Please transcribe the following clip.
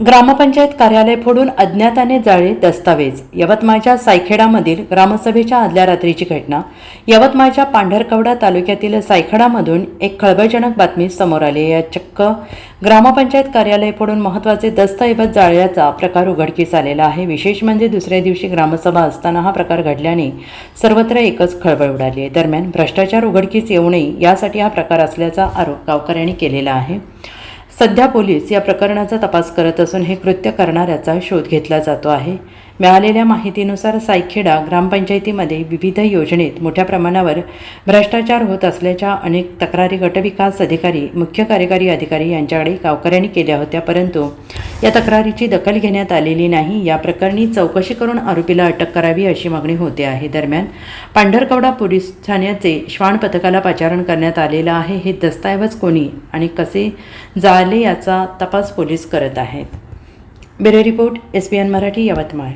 ग्रामपंचायत कार्यालय फोडून अज्ञाताने जाळे दस्तावेज. यवतमाळच्या सायखेडामधील ग्रामसभेच्या आदल्या रात्रीची घटना. यवतमाळच्या पांढरकवडा तालुक्यातील सायखेडामधून एक खळबळजनक बातमी समोर आली. या चक्क ग्रामपंचायत कार्यालय फोडून महत्त्वाचे दस्तऐवज जाळल्याचा प्रकार उघडकीस आलेला आहे. विशेष म्हणजे दुसऱ्या दिवशी ग्रामसभा असताना हा प्रकार घडल्याने सर्वत्र एकच खळबळ उडाली आहे. दरम्यान भ्रष्टाचार उघडकीस येऊ नये यासाठी हा प्रकार असल्याचा आरोप गावकऱ्यांनी केलेला आहे. सध्या पोलीस या प्रकरणाचा तपास करत असून हे कृत्य करणाऱ्याचा शोध घेतला जातो आहे. मिळालेल्या माहितीनुसार सायखेडा ग्रामपंचायतीमध्ये विविध योजनेत मोठ्या प्रमाणावर भ्रष्टाचार होत असल्याच्या अनेक तक्रारी गटविकास अधिकारी मुख्य कार्यकारी अधिकारी यांच्याकडे गावकऱ्यांनी केल्या होत्या परंतु या तक्रारीची दखल घेण्यात आलेली नाही. या प्रकरणी चौकशी करून आरोपीला अटक करावी अशी मागणी होते आहे. दरम्यान पांढरकवडा पोलीस ठाण्याचे श्वान पथकाला पाचारण करण्यात आलेलं आहे. हे दस्तऐवज कोणी आणि कसे जाळले याचा तपास पोलीस करत आहेत. Bureau report S P N Marathi Yavatmal.